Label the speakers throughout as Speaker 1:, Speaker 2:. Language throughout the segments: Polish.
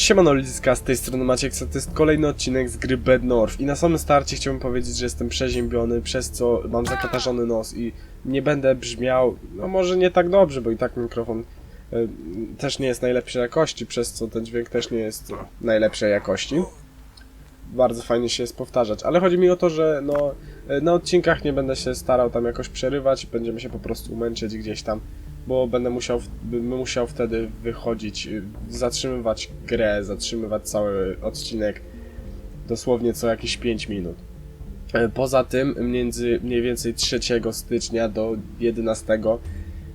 Speaker 1: Siemano ludziska, z tej strony Maciek, to jest kolejny odcinek z gry Bad North i na samym starcie chciałbym powiedzieć, że jestem przeziębiony, przez co mam zakatarzony nos i nie będę brzmiał, no może nie tak dobrze, bo i tak mikrofon y, też nie jest najlepszej jakości, przez co ten dźwięk też nie jest najlepszej jakości. Bardzo fajnie się jest powtarzać, ale chodzi mi o to, że no, y, na odcinkach nie będę się starał tam jakoś przerywać, będziemy się po prostu męczyć gdzieś tam bo będę musiał, bym musiał wtedy wychodzić, y, zatrzymywać grę, zatrzymywać cały odcinek dosłownie co jakieś 5 minut. E, Poza tym, między mniej więcej 3 stycznia do 11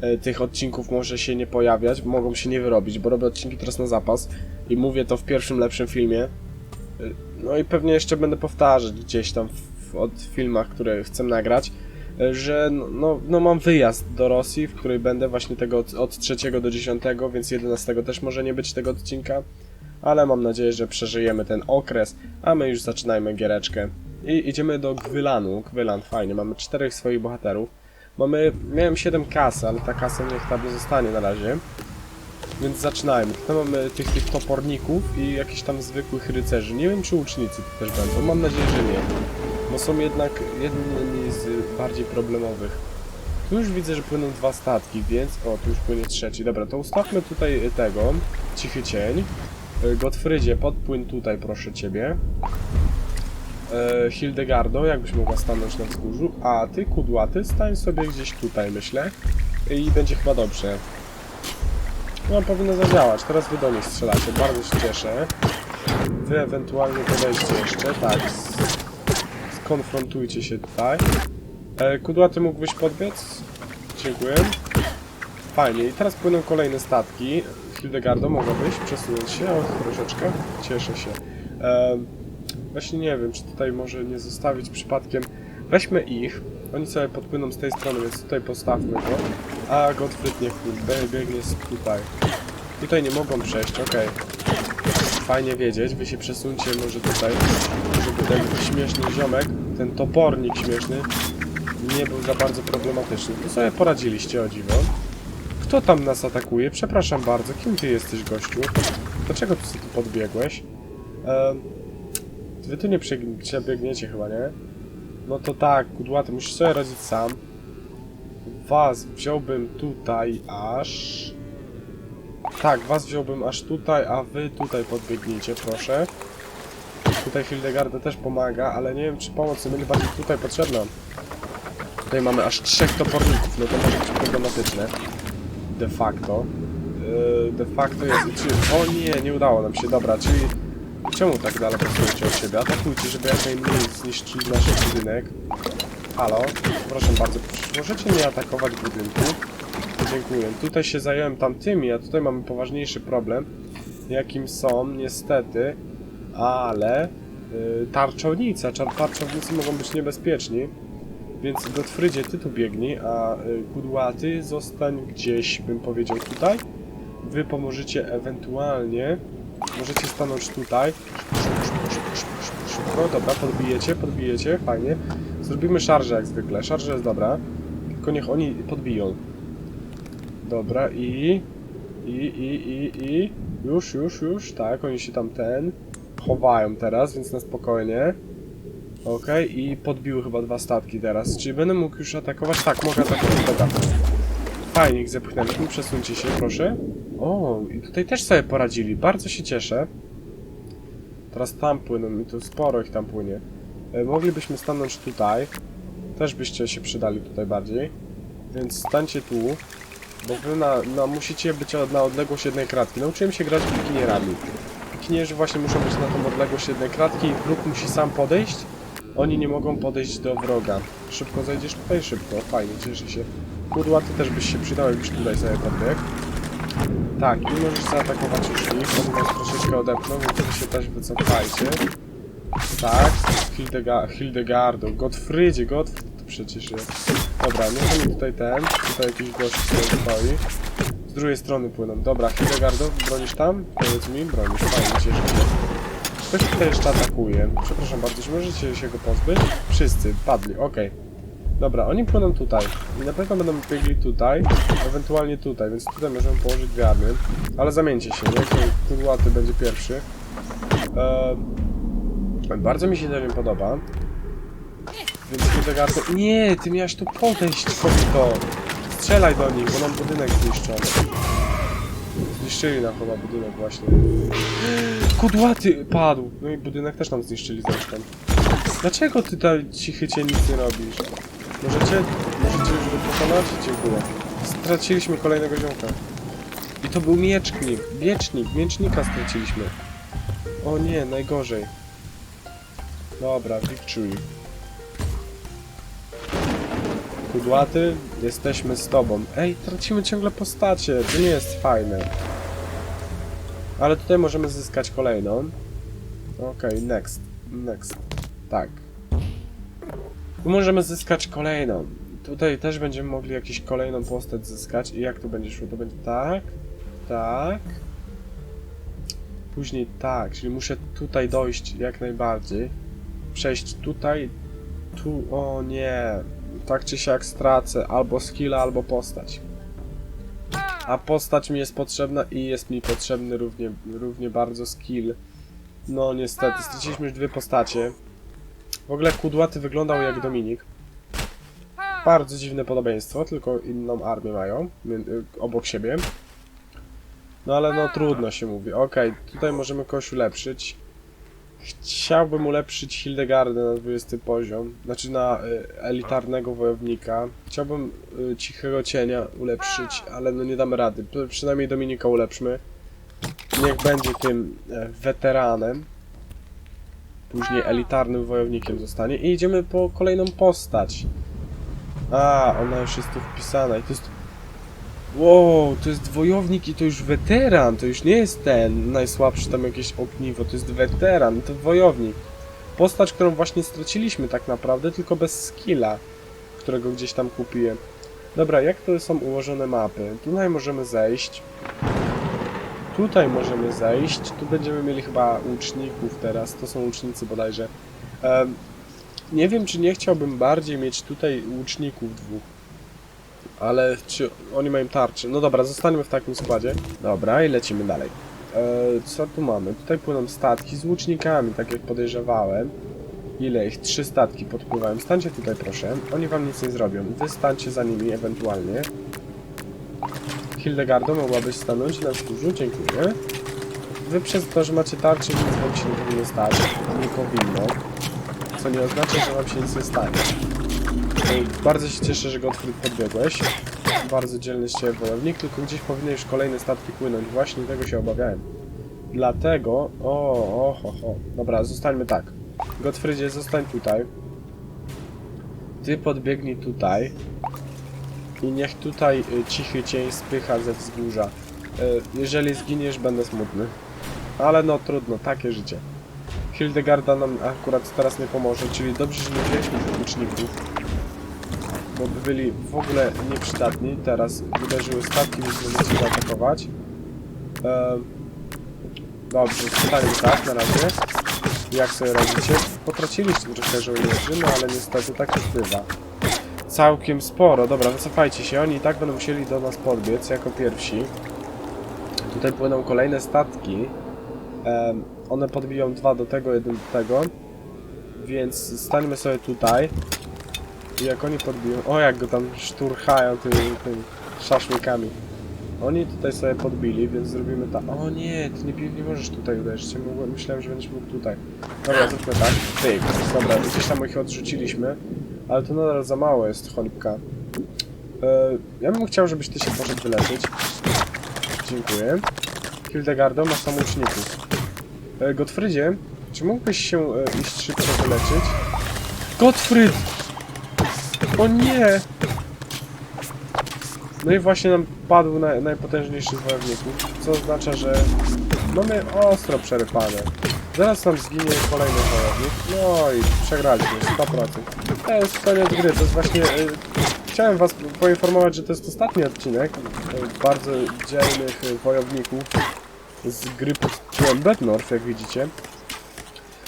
Speaker 1: e, tych odcinków może się nie pojawiać, mogą się nie wyrobić, bo robię odcinki teraz na zapas i mówię to w pierwszym lepszym filmie. E, No i pewnie jeszcze będę powtarzać gdzieś tam w, od filmach, które chcę nagrać że no, no, no mam wyjazd do Rosji, w której będę właśnie tego od, od 3 do 10, więc 11 też może nie być tego odcinka, ale mam nadzieję, że przeżyjemy ten okres, a my już zaczynajmy giereczkę. I idziemy do Gwylanu, Gwylan, fajnie, mamy czterech swoich bohaterów. Mamy, miałem 7 kas, ale ta kasa niech tam zostanie na razie. Więc zaczynajmy. Tutaj mamy tych, tych toporników i jakichś tam zwykłych rycerzy. Nie wiem, czy łucznicy też będą. Mam nadzieję, że nie. Bo są jednak jednymi z bardziej problemowych. Tu już widzę, że płyną dwa statki, więc... O, tu już płynie trzeci. Dobra, to ustawmy tutaj tego. Cichy cień. E, Gottfrydzie, podpłyń tutaj, proszę ciebie. E, Hildegardo, jakbyś mogła stanąć na wzgórzu. A ty, kudłaty, stań sobie gdzieś tutaj, myślę. I będzie chyba dobrze. No, powinno zadziałać. Teraz wy do nich strzelacie. Bardzo się cieszę. Wy ewentualnie podejście jeszcze. Tak. Skonfrontujcie się tutaj. E, Kudłaty mógłbyś podbiec? Dziękuję. Fajnie. I teraz płyną kolejne statki. Hildegardo, mogłabyś przesunąć się o, troszeczkę? Cieszę się. E, właśnie nie wiem, czy tutaj może nie zostawić przypadkiem. Weźmy ich. Oni sobie podpłyną z tej strony, więc tutaj postawmy go. A Gottfried niech bie- biegnie tutaj. Tutaj nie mogą przejść, okej. Fajnie wiedzieć, wy się przesuńcie może tutaj, żeby ten śmieszny ziomek, ten topornik śmieszny, nie był za bardzo problematyczny. To sobie poradziliście, o dziwo. Kto tam nas atakuje? Przepraszam bardzo, kim ty jesteś, gościu? Dlaczego sobie tu podbiegłeś? Ehm, wy tu nie przebiegniecie chyba, nie? No to tak, kudłaty, musisz sobie radzić sam. Was wziąłbym tutaj aż... Tak, was wziąłbym aż tutaj, a wy tutaj podbiegnijcie, proszę. Tutaj Hildegarda też pomaga, ale nie wiem, czy pomoc będzie bardziej tutaj potrzebna. Tutaj mamy aż trzech toporników, no to może być problematyczne. De facto. Yy, de facto jest... Czy... O nie, nie udało nam się, dobra, czyli... Czemu tak daleko stoicie od siebie? Atakujcie, żeby jak najmniej zniszczyć nasz budynek. Halo? Proszę bardzo, możecie nie atakować budynku? Dziękuję. Tutaj się zająłem tamtymi, a tutaj mamy poważniejszy problem, jakim są niestety, ale yy, tarczownica, czar tarczownicy mogą być niebezpieczni, więc Gottfrydzie ty tu biegnij, a y, Kudłaty zostań gdzieś, bym powiedział tutaj. Wy pomożecie ewentualnie, możecie stanąć tutaj. Szybko, dobra, podbijecie, podbijecie, fajnie. Zrobimy szarżę jak zwykle, szarża jest dobra, tylko niech oni podbiją. Dobra, i... I, i, i, i... Już, już, już, tak, oni się tam ten... Chowają teraz, więc na spokojnie. Okej, i podbiły chyba dwa statki teraz. Czyli będę mógł już atakować? Tak, mogę atakować, dobra. Fajnie ich zepchnęliśmy, przesuńcie się, proszę. O, i tutaj też sobie poradzili, bardzo się cieszę. Teraz tam płyną i tu sporo ich tam płynie. E, moglibyśmy stanąć tutaj. Też byście się przydali tutaj bardziej. Więc stańcie tu. Bo wy na, na, musicie być na odległość jednej kratki. Nauczyłem się grać pikinierami. Pikinierzy właśnie muszą być na tą odległość jednej kratki i wróg musi sam podejść. Oni nie mogą podejść do wroga. Szybko zejdziesz tutaj? Szybko. Fajnie, cieszę się. Kurwa, ty też byś się przydał, jakbyś tutaj sobie. Tak, i możesz zaatakować już ich. On was troszeczkę odepnął, więc się też wycofajcie. Tak, Hildega Hildegardo, Gottfrydzie, Gottfried to przecież jest. Dobra, niech mi tutaj ten, tutaj jakiś gość stoi. Z drugiej strony płyną. Dobra, Hildegardo, bronisz tam? Powiedz mi, bronisz, fajnie, się. Ktoś tutaj jeszcze atakuje. Przepraszam bardzo, czy możecie się go pozbyć? Wszyscy, padli, okej. Dobra, oni płyną tutaj. I na pewno będą biegli tutaj, ewentualnie tutaj, więc tutaj możemy położyć armie. Ale zamieńcie się, nie? Kudłaty będzie pierwszy. Eee, bardzo mi się ten podoba. Więc Hildegardo... Nie, ty miałeś tu podejść, to. Strzelaj do nich, bo nam budynek zniszczony. Zniszczyli nam chyba budynek właśnie. Kudłaty padł! No i budynek też nam zniszczyli zresztą. Dlaczego ty tam cichycie nic nie robisz? Możecie, możecie już go pokonać? Dziękuję. Straciliśmy kolejnego ziomka. I to był miecznik, miecznik, miecznika straciliśmy. O nie, najgorzej. Dobra, victory. Kudłaty, jesteśmy z tobą. Ej, tracimy ciągle postacie, to nie jest fajne. Ale tutaj możemy zyskać kolejną. Okej, next, next. Tak. Tu możemy zyskać kolejną. Tutaj też będziemy mogli jakąś kolejną postać zyskać. I jak to będzie szło? To będzie tak, tak. Później tak, czyli muszę tutaj dojść jak najbardziej. Przejść tutaj, tu, o nie. Tak czy siak stracę albo skilla, albo postać. A postać mi jest potrzebna i jest mi potrzebny równie, równie bardzo skill. No niestety, straciliśmy już dwie postacie. W ogóle Kudłaty wyglądał jak Dominik. Bardzo dziwne podobieństwo, tylko inną armię mają y, obok siebie. No ale no trudno się mówi. Okej, tutaj możemy kogoś ulepszyć. Chciałbym ulepszyć Hildegardę na 20 poziom, znaczy na y, elitarnego wojownika. Chciałbym y, Cichego Cienia ulepszyć, ale no nie damy rady. Przy- Przynajmniej Dominika ulepszmy. Niech będzie tym e, weteranem. Później elitarnym wojownikiem zostanie. I idziemy po kolejną postać. A, ona już jest tu wpisana i to jest... Wow, to jest wojownik i to już weteran, to już nie jest ten najsłabszy tam jakieś ogniwo, to jest weteran, to wojownik. Postać, którą właśnie straciliśmy tak naprawdę, tylko bez skilla, którego gdzieś tam kupiłem. Dobra, jak to są ułożone mapy? Tutaj możemy zejść. Tutaj możemy zejść. Tu będziemy mieli chyba łuczników teraz. To są łucznicy bodajże. Em, nie wiem, czy nie chciałbym bardziej mieć tutaj łuczników dwóch. Ale czy oni mają tarczy? No dobra, zostańmy w takim składzie. Dobra, i lecimy dalej. E, co tu mamy? Tutaj płyną statki z łucznikami, tak jak podejrzewałem. Ile ich? Trzy statki podpływają. Stańcie tutaj proszę. Oni wam nic nie zrobią. Wy stańcie za nimi ewentualnie. Hildegardo mogłabyś stanąć na wzgórzu, dziękuję. Wy przez to, że macie tarczę, nic wam się nie powinno stać. Nie powinno. Co nie oznacza, że wam się nic nie stanie. Bardzo się cieszę, że Gottfried podbiegłeś. Bardzo dzielny z ciebie wojownik, tylko gdzieś powinny już kolejne statki płynąć. Właśnie tego się obawiałem. Dlatego... O, o, ho, ho. Dobra, zostańmy tak. Gottfriedzie, zostań tutaj. Ty podbiegnij tutaj. I niech tutaj y, cichy cień spycha ze wzgórza. Y, jeżeli zginiesz, będę smutny. Ale no trudno, takie życie. Hildegarda nam akurat teraz nie pomoże, czyli dobrze, że nie wzięliśmy tych łuczników. Bo by byli w ogóle nieprzydatni. Teraz uderzyły statki, więc będziemy się atakować. E, dobrze, zostańmy tak na razie. Jak sobie radzicie? Potraciliście trochę żołnierzy, no ale niestety tak już bywa. Całkiem sporo. Dobra, wycofajcie się. Oni i tak będą musieli do nas podbiec jako pierwsi. Tutaj płyną kolejne statki. Em, one podbiją dwa do tego, jeden do tego. Więc stańmy sobie tutaj. I jak oni podbiją... O, jak go tam szturchają tymi, tymi szaszłykami. Oni tutaj sobie podbili, więc zrobimy tak. O nie, ty nie, nie możesz tutaj uderzyć. Myślałem, że będziesz mógł tutaj. Dobra, zróbmy tak. Pyk. Dobra, gdzieś tam ich odrzuciliśmy. Ale to nadal za mało jest cholipka. E, ja bym chciał, żebyś ty się poszedł wyleczyć. Dziękuję. Hildegardo, masz tam łuczników. E, Gottfrydzie, czy mógłbyś się e, iść szybko wyleczyć? Gottfryd! O nie! No i właśnie nam padł naj, najpotężniejszy z wojowników, co oznacza, że mamy ostro przerypane. Zaraz nam zginie kolejny wojownik, no i przegraliśmy 100%. To jest koniec gry, to jest właśnie... y, chciałem was poinformować, że to jest ostatni odcinek y, bardzo dzielnych y, wojowników z gry pod tytułem Bednorth, jak widzicie.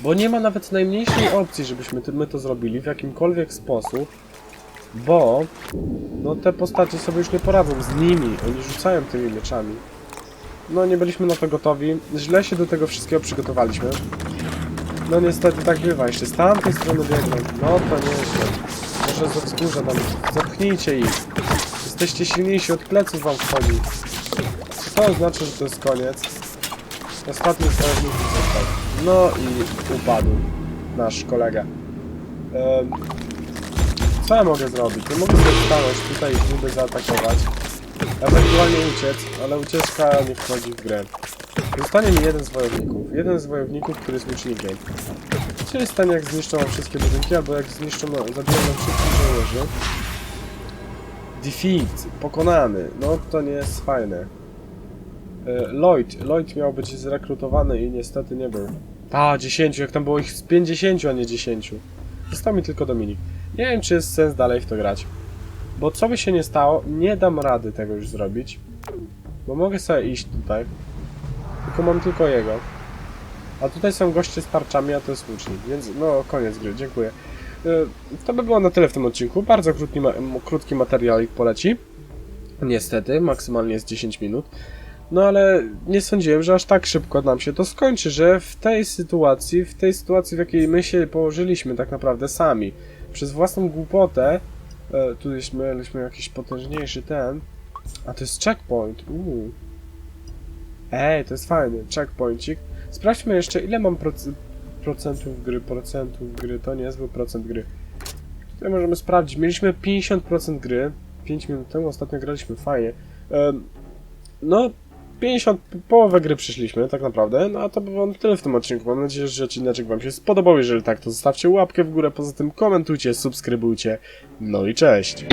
Speaker 1: Bo nie ma nawet najmniejszej opcji, żebyśmy my to zrobili w jakimkolwiek sposób. Bo no te postacie sobie już nie poradzą z nimi, oni rzucają tymi mieczami. No nie byliśmy na to gotowi, źle się do tego wszystkiego przygotowaliśmy. No niestety tak bywa, jeszcze z tamtej strony biegną. No to nieźle. Może z wzgórza tam, zepchnijcie ich. Jesteście silniejsi, od pleców wam wchodzi. To oznacza, że to jest koniec? Ostatni strażnik został. No i upadł nasz kolega. Em, co ja mogę zrobić? Nie mogę sobie stanąć tutaj i próby zaatakować. Ewentualnie uciec, ale ucieczka nie wchodzi w grę. Zostanie mi jeden z wojowników. Jeden z wojowników, który jest łucznikiem. Jest stanie jak zniszczą wszystkie budynki, albo jak zniszczą, nam- zabiją wszystkich żołnierzy. Defeat, pokonany. No to nie jest fajne. E, Lloyd, Lloyd miał być zrekrutowany i niestety nie był. A, 10, jak tam było ich z 50, a nie 10. Został mi tylko Dominik. Nie wiem, czy jest sens dalej w to grać. Bo co by się nie stało, nie dam rady tego już zrobić. Bo mogę sobie iść tutaj. Tylko mam tylko jego. A tutaj są goście z tarczami, a to jest łucznik. Więc no, koniec gry, dziękuję. E, To by było na tyle w tym odcinku. Bardzo krótki, ma krótki poleci. Niestety, maksymalnie jest 10 minut. No ale nie sądziłem, że aż tak szybko nam się to skończy, że w tej sytuacji, w tej sytuacji, w jakiej my się położyliśmy tak naprawdę sami, przez własną głupotę, e, tu mieliśmy jakiś potężniejszy ten, a to jest checkpoint, uuu. Ej, to jest fajny, checkpointik. Sprawdźmy jeszcze, ile mam proc procentów gry, procentów gry, to niezły procent gry. Tutaj możemy sprawdzić, mieliśmy 50% gry, 5 minut temu ostatnio graliśmy, fajnie. Em, no, 50, połowę gry przyszliśmy, tak naprawdę. No a to by było tyle w tym odcinku. Mam nadzieję, że odcineczek Wam się spodobał. Jeżeli tak, to zostawcie łapkę w górę. Poza tym komentujcie, subskrybujcie. No i cześć.